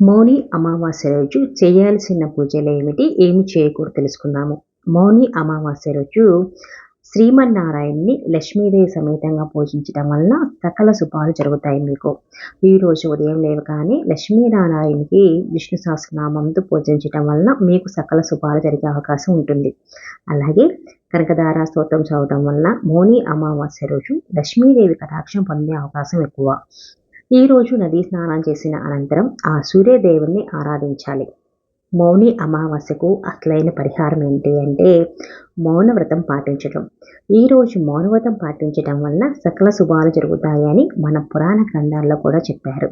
మౌని అమావాస్య రోజు చేయాల్సిన పూజలు ఏమిటి? ఏమి చేయకూడదు తెలుసుకుందాము. మౌని అమావాస్య రోజు శ్రీమన్నారాయణ్ణి లక్ష్మీదేవి సమేతంగా పూజించడం వలన సకల శుభాలు జరుగుతాయి మీకు. ఈరోజు ఉదయం లేవగానే లక్ష్మీనారాయణకి విష్ణు సహస్రనామంతో పూజించడం వలన మీకు సకల శుభాలు జరిగే అవకాశం ఉంటుంది. అలాగే కనకదార స్తోత్రం చదవడం వలన మౌని అమావాస్య రోజు లక్ష్మీదేవి కటాక్షం పొందే అవకాశం ఎక్కువ. ఈరోజు నదీ స్నానం చేసిన అనంతరం ఆ సూర్యదేవుణ్ణి ఆరాధించాలి. మౌని అమావాస్యకు అసలైన పరిహారం ఏంటి అంటే మౌనవ్రతం పాటించడం ఈరోజు మౌనవ్రతం పాటించడం వలన సకల శుభాలు జరుగుతాయని మన పురాణ గ్రంథాల్లో కూడా చెప్పారు.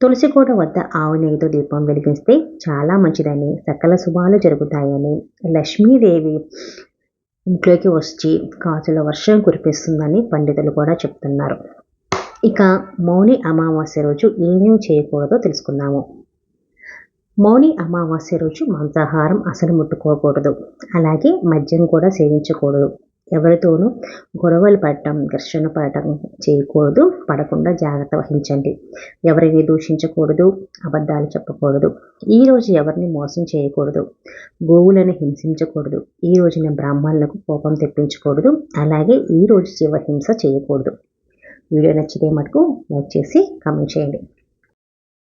తులసికోట వద్ద ఆవు నెయ్యితో దీపం వెలిగిస్తే చాలా మంచిదని సకల శుభాలు జరుగుతాయని లక్ష్మీదేవి ఇంట్లోకి వచ్చి కాచుల వర్షం కురిపిస్తుందని పండితులు కూడా చెప్తున్నారు. ఇక మౌని అమావాస్య రోజు ఏమేమి చేయకూడదో తెలుసుకుందాము. మౌని అమావాస్య రోజు మాంసాహారం అసలు ముట్టుకోకూడదు. అలాగే మద్యం కూడా సేవించకూడదు. ఎవరితోనూ గొడవలు పడటం ఘర్షణ పడటం చేయకూడదు. పడకుండా జాగ్రత్త వహించండి. ఎవరిని దూషించకూడదు అబద్ధాలు చెప్పకూడదు. ఈ రోజు ఎవరిని మోసం చేయకూడదు. గోవులను హింసించకూడదు. ఈ రోజున బ్రాహ్మణులకు కోపం తెప్పించకూడదు. అలాగే ఈ రోజు శివహింస చేయకూడదు. వీడియో నచ్చితే మటుకు లైక్ చేసి కామెంట్ చేయండి.